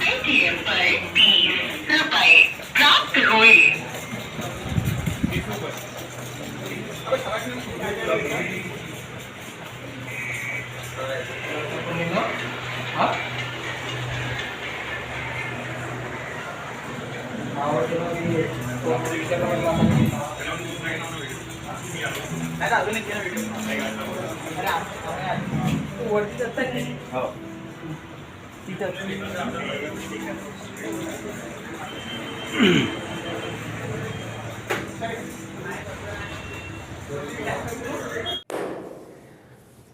Paytm पर हुए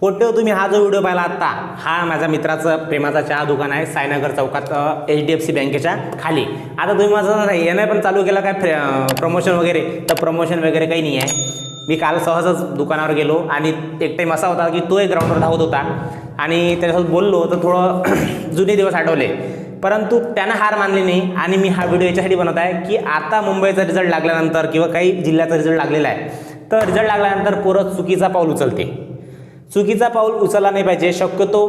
पोट्टे तुम्ही हा जो व्हिडिओ पाहिला आत्ता हा माझ्या मित्राचं प्रेमाचा चहा दुकान आहे साईनगर चौकात एच डी एफ सी बँकेच्या खाली. आता तुम्ही माझं येणं पण चालू केलं काय प्रमोशन वगैरे? तर प्रमोशन वगैरे काही नाही आहे. मी काल सहजच दुकानावर गेलो आणि एक टाईम असा होता की तो एक ग्राउंडवर धावत होता. आणि त्याच्यासोबत बोललो तर थोडं जुने दिवस आठवले. परंतु त्यानं हार मानली नाही आणि मी हा व्हिडिओ याच्यासाठी बनवत आहे की आता मुंबईचा रिझल्ट लागल्यानंतर किंवा काही जिल्ह्याचा रिझल्ट लागलेला आहे तर रिझल्ट लागल्यानंतर पोरं चुकीचा पाऊल उचलते. चुकीचा पाऊल उचलला नाही पाहिजे. शक्यतो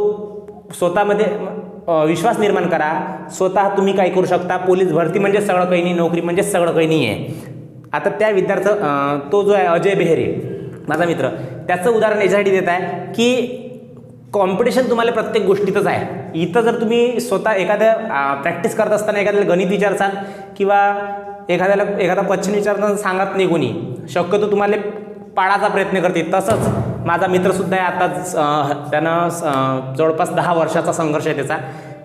स्वतःमध्ये विश्वास निर्माण करा. स्वतः तुम्ही काय करू शकता? पोलीस भरती म्हणजे सगळं काही नाही नोकरी म्हणजे सगळं काही नाही आहे आता त्या विद्यार्थ्या तो जो आहे अजय बेहरे माझा मित्र त्याचं उदाहरण याच्यासाठी देत आहे की कॉम्पिटिशन तुम्हाला प्रत्येक गोष्टीतच आहे. इथं जर तुम्ही स्वतः एखाद्या प्रॅक्टिस करत असताना एखाद्याला गणित विचारसाल किंवा एखाद्याला एखादा क्वेश्चन विचारताना सांगत नाही कोणी शक्यतो तुम्हाला पाळाचा प्रयत्न करते तसंच माझा मित्रसुद्धा आहे आताच त्यानं जवळपास दहा वर्षाचा संघर्ष आहे त्याचा.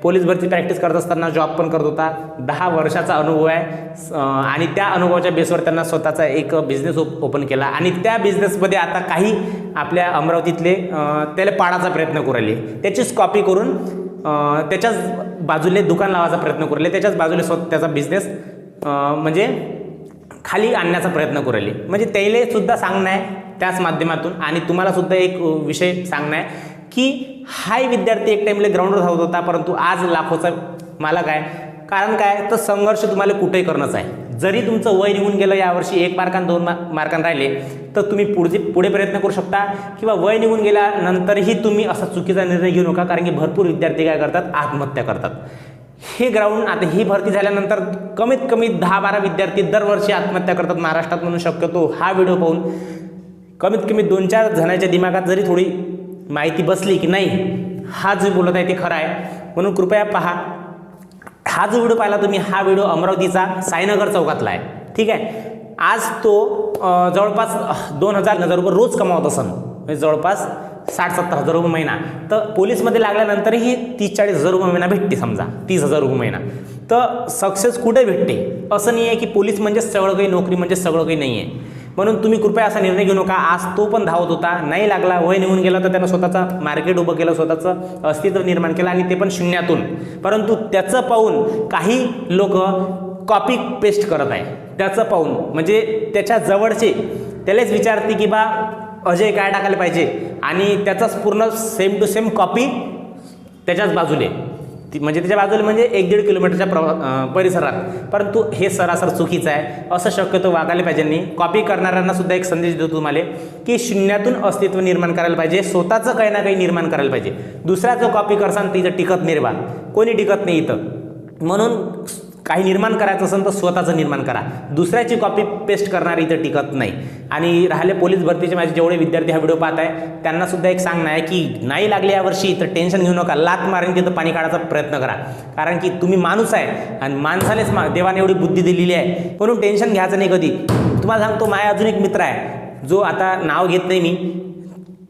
पोलीस भरती प्रॅक्टिस करत असताना जॉब पण करत होता. दहा वर्षाचा अनुभव आहे. आणि त्या अनुभवाच्या बेसवर त्यांना स्वतःचा एक बिझनेस ओपन केला. आणि त्या बिझनेसमध्ये आता काही आपल्या अमरावतीतले त्याला पाडायचा प्रयत्न करू राहिले. त्याचीच कॉपी करून त्याच्याच बाजूले दुकान लावायचा प्रयत्न करू राहिले. त्याच्याच बाजूला स्वतः त्याचा बिझनेस म्हणजे खाली आणण्याचा प्रयत्न करू राहिले. म्हणजे त्याला सुद्धा सांगणं आहे त्याच माध्यमातून. आणि तुम्हाला सुद्धा एक विषय सांगणं आहे. की हाय विद्यार्थी एक टाईमला ग्राउंडवर धावत होता परंतु आज लाखोचा मालक आहे. कारण काय? तर संघर्ष तुम्हाला कुठेही करणंच आहे जरी तुमचं वय निघून गेलं यावर्षी एक मार्कान दोन मा मार्कान राहिले तर तुम्ही पुढचे पुढे प्रयत्न करू शकता किंवा वय निघून गेल्यानंतरही तुम्ही असा चुकीचा निर्णय घेऊ नका कारण की भरपूर विद्यार्थी काय करतात? आत्महत्या करतात. हे ग्राउंड आता ही भरती झाल्यानंतर कमीत कमी दहा बारा विद्यार्थी दरवर्षी आत्महत्या करतात. महाराष्ट्रात म्हणू शकतो हा व्हिडिओ पाहून कमीत कमी दोन चार जणांच्या दिमागात जरी थोडी माहिती बसली की नाही हा जो बोलत आहे ते खरं आहे. म्हणून कृपया पहा हा जो व्हिडिओ पाहिला तुम्ही हा व्हिडिओ अमरावतीचा साईनगर चौकातला आहे. ठीक आहे? आज तो जवळपास दोन हजार हजार रुपये रोज कमावत असन. म्हणजे जवळपास साठ सत्तर हजार रुपये महिना. तर पोलीसमध्ये लागल्यानंतरही तीस चाळीस हजार रुपये महिना भेटते समजा. तीस हजार रुपये महिना. तर सक्सेस कुठे भेटते? असं नाही आहे की पोलीस म्हणजे सगळं काही नोकरी म्हणजे सगळं काही नाही आहे म्हणून तुम्ही कृपया असा निर्णय घेऊ नका. आज तो पण धावत होता. नाही लागला वय निघून गेला तर त्यानं स्वतःचा मार्केट उभं केलं स्वतःचं अस्तित्व निर्माण केलं आणि ते पण शून्यातून. परंतु त्याचं पाहून काही लोक कॉपी पेस्ट करत आहे त्याचं पाहून. म्हणजे त्याच्या जवळचे त्यालाच विचारते की बा अजय काय टाकायला पाहिजे? आणि त्याचाच पूर्ण सेम टू सेम कॉपी त्याच्याच बाजूने. ती म्हणजे त्याच्या बाजूला म्हणजे एक दीड किलोमीटरच्या प्रवा परिसरात. परंतु हे सरासर चुकीचं आहे. असं शक्यतो वागायला पाहिजे नाही. कॉपी करणाऱ्यांना सुद्धा एक संदेश देतो तुम्हाला. की शून्यातून अस्तित्व निर्माण करायला पाहिजे. स्वतःचं काही ना काही निर्माण करायला पाहिजे. दुसऱ्याचं कॉपी करसान तिचं टिकत निर्वाह कोणी टिकत नाही इथं. म्हणून काही निर्माण करायचं असेल तर स्वतःचं निर्माण करा. दुसऱ्याची कॉपी पेस्ट करणारी इथं टिकत नाही. आणि राहिले पोलीस भरतीचे माझे जेवढे विद्यार्थी हा व्हिडिओ पाहत आहे त्यांनासुद्धा एक सांगणं आहे की नाही लागले यावर्षी तर टेन्शन घेऊ नका लात मारून तिथं पाणी काढायचा प्रयत्न करा. कारण की तुम्ही माणूस आहे आणि माणसालेच मा देवाने एवढी बुद्धी दिलेली आहे. म्हणून टेन्शन घ्यायचं नाही कधी. तुम्हाला सांगतो माझा अजून एक मित्र आहे जो आता नाव घेत नाही मी.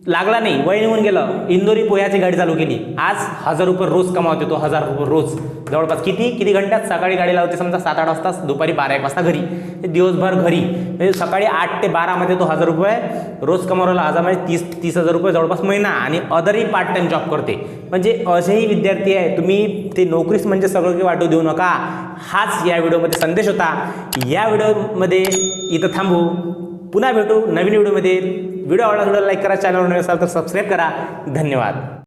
लागला नाही. वय निघून गेलं. इंदोरी पोह्याची गाडी चालू केली. आज हजार रुपये रोज कमावते तो हजार रुपये रोज. जवळपास किती? किती घंट्यात? सकाळी गाडी लावते समजा सात आठ वाजता दुपारी बारा एक वाजता घरी. दिवसभर घरी. म्हणजे सकाळी आठ ते बारामध्ये तो हजार रुपये रोज कमावला हजार म्हणजे तीस तीस हजार रुपये जवळपास महिना आणि अदरही पार्ट टाईम जॉब करते. म्हणजे असेही विद्यार्थी आहे तुम्ही ते नोकरीच म्हणजे सगळं काही वाटू देऊ नका. हाच या व्हिडिओमध्ये संदेश होता. या व्हिडिओमध्ये इथं थांबू. पुन्हा भेटू नवीन व्हिडिओमध्ये. व्हिडिओ आवडला व्हिडिओ लाईक करा चॅनलवर नवीन असाल तर सबस्क्राईब करा. धन्यवाद.